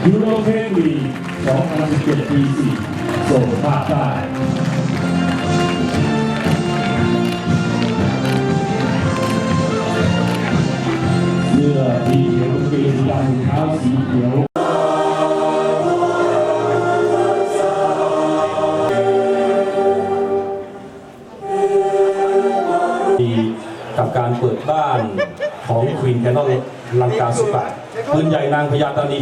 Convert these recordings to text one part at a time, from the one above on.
2017ปี4โซนภาคใต้เสื้อสีเขียวกางเกงดำเท้าสีเขียวดีกับการเปิดบ้านของควีนแคนนอนลังกาสุกะปืนใหญ่นางพญาตานี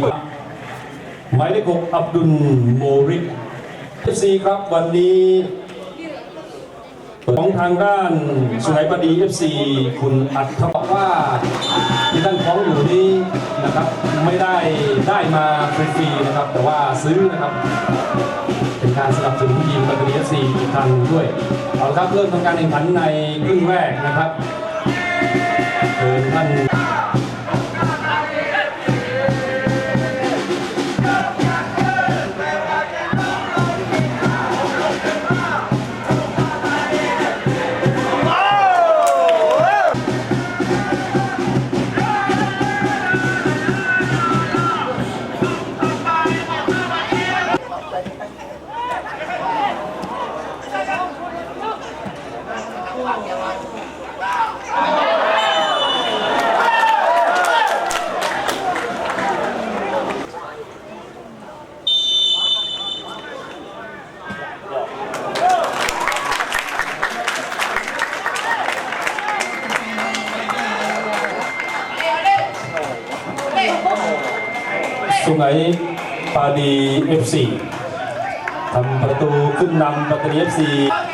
หมายเลขหกอับดุลโมริกเอฟซีครับวันนี้ของทางด้านสุไหบดีเอฟซีคุณอัดเขาบอกว่าที่ท่านฟ้องอยู่นี้นะครับไม่ได้ได้มาฟรีๆนะครับ แต่ว่าซื้อนะครับ เป็นการสนับสนุนทีมปัตตานีเอฟซีอีกทางหนึ่งด้วยเอาละครับเริ่มทำการแข่งขันในครึ่งแรกนะครับเชิญท่าน สุไหงปาดีเอฟซีทำประตูขึ้นนำปัตตานีเ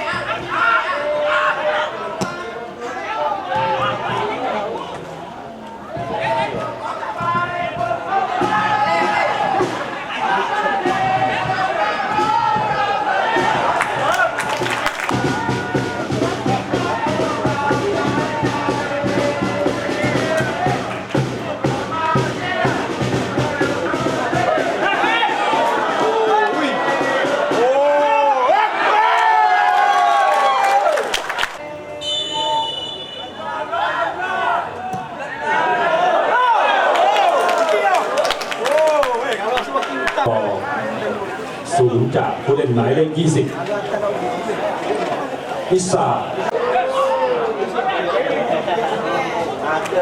จากผู้เล่นหมายเลข 20 อิสาเ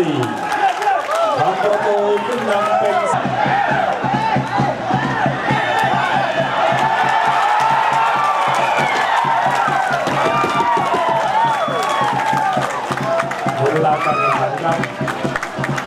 4ทำประตูขึ้นนำ